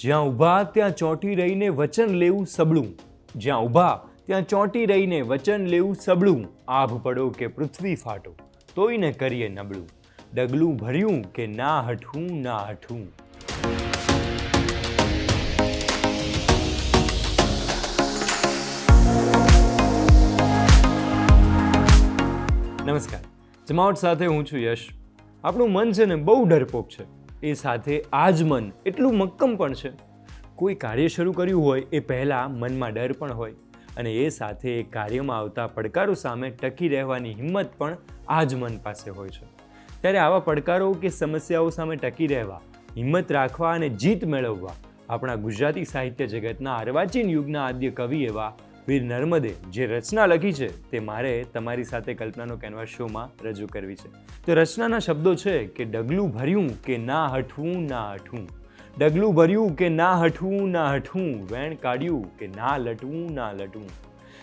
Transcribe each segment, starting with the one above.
જ્યાં ઊભા, ત્યાં ચોંટી રહીને વચન લેવું સબળું. જ્યાં ઊભા, ત્યાં ચોંટી રહીને વચન લેવું સબળું. આભ પડો કે પૃથ્વી ફાટો, તોય ને કરીએ નબળું. ડગલું ભર્યું કે ના હઠવું ના હઠવું નમસ્કાર. જમાવટ સાથે હું છું યશ. આપણું મન છે ને બહુ ડરપોક છે. એ સાથે આજ મન એટલું મક્કમ પણ છે. કોઈ કાર્ય શરૂ કર્યું હોય એ પહેલાં મનમાં ડર પણ હોય અને એ સાથે એ કાર્યમાં આવતા પડકારો સામે ટકી રહેવાની હિંમત પણ આજ મન પાસે હોય છે. ત્યારે આવા પડકારો કે સમસ્યાઓ સામે ટકી રહેવા, હિંમત રાખવા અને જીત મેળવવા આપણા ગુજરાતી સાહિત્ય જગતના અર્વાચીન યુગના આદ્ય કવિ એવા વીર નર્મદે જે રચના લખી છે તે મારે તમારી સાથે કલ્પનાનો કેનવાસ શોમાં રજૂ કરવી છે. તો રચનાના શબ્દો છે કે ડગલું ભર્યું કે ના હઠવું ના હઠવું. ડગલું ભર્યું કે ના હઠવું ના હઠવું. વેણ કાઢ્યું કે ના લટવું ના લટવું.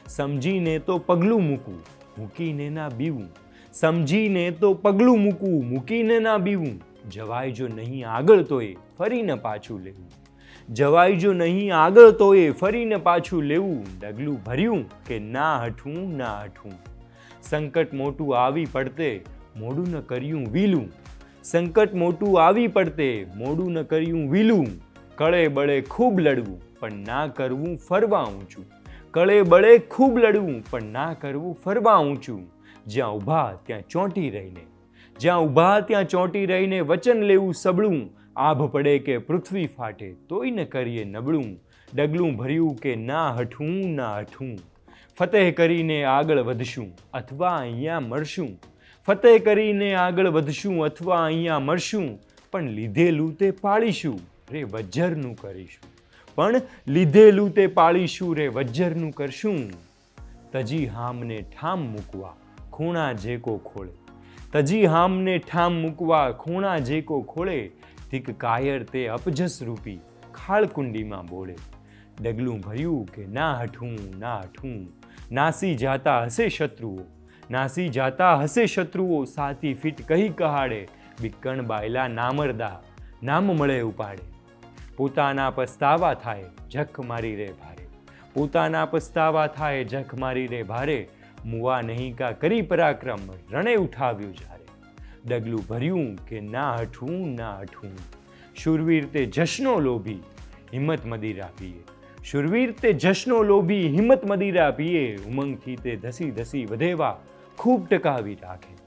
સમજીને તો પગલું મૂકવું, મૂકીને ના બીવું. સમજીને તો પગલું મૂકવું, મૂકીને ના બીવું. જવાય જો નહીં આગળ તો એ ફરીને પાછું લેવું. જવાય જો નહીં આગળ તો એ ફરીને પાછું લેવું, ડગલું ભર્યું કે ના હઠવું ના હઠવું સંકટ મોટું આવી પડતે મોડું ન કર્યું વીલું. સંકટ મોટું આવી પડતે મોડું ન કર્યું વીલું. કળે બળે ખૂબ લડવું, પણ ના કરવું ફરવા ઊંચું. કળે બળે ખૂબ લડવું, પણ ના કરવું ફરવા ઊંચું. જ્યાં ઊભા ત્યાં ચોંટી રહીને. જ્યાં ઊભા ત્યાં ચોંટી રહીને વચન લેવું સબળું. આભ પડે કે પૃથ્વી ફાટે તોય ન કરીએ નબળું, ડગલું ભર્યું કે ના હઠવું ના હઠવું ફતેહ કરીને આગળ વધશું અથવા અહીંયા મળશું ફતેહ કરીને આગળ વધશું અથવા અહીંયા મળશું પણ લીધેલું તે પાળીશું, રે વજ્જરનું કરીશું. પણ લીધેલું તે પાળીશું, રે વજ્જરનું કરશું. તજી હામને ઠામ મૂકવા, ખૂણા જેકો ખોળે. તજી હામને ઠામ મૂકવા, ખૂણા જેકો ખોળે. તીક કાયર તે અપજસ રૂપી ખાળકુંડીમાં બોળે. ડગલું ભર્યું કે ના હઠું ના હઠું. નાસી જાતા હશે શત્રુઓ. નાસી જાતા હશે શત્રુઓ સાતી ફીટ કહી કહાડે. બિકણ બાયલા નામરદા, નામ મળે ઉપાડે. પોતાના પસ્તાવા થાય, જખ મારી રે ભારે. પોતાના પસ્તાવા થાય, જખ મારી રે ભારે. મુવા નહીં કા કરી પરાક્રમ, રણે ઉઠાવ્યું જ્યારે ડગલું ભર્યું કે ના હઠવું ના હઠવું શુરવીર તે જશનો લોભી, હિંમત મદિરા પીએ. શુરવીર તે જશનો લોભી, હિંમત મદિરા પીએ. ઉમંગથી તે ધસી ધસી વધેવા ખૂબ ટકાવી રાખે.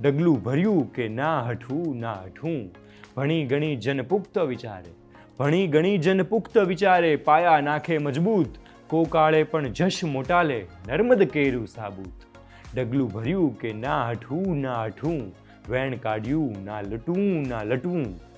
ડગલું ભર્યું કે ના હઠવું ના હઠવું ભણી ગણી જનપુખ્ત વિચારે. ભણી ગણી જનપુખ્ત વિચારે. પાયા નાખે મજબૂત. કોકાળે પણ જશ મોટાલે. નર્મદ કેરું સાબૂત. ડગલું ભર્યું કે ના હઠવું ના હઠવું વેણ કાઢ્યું ના લટવું ના લટવું.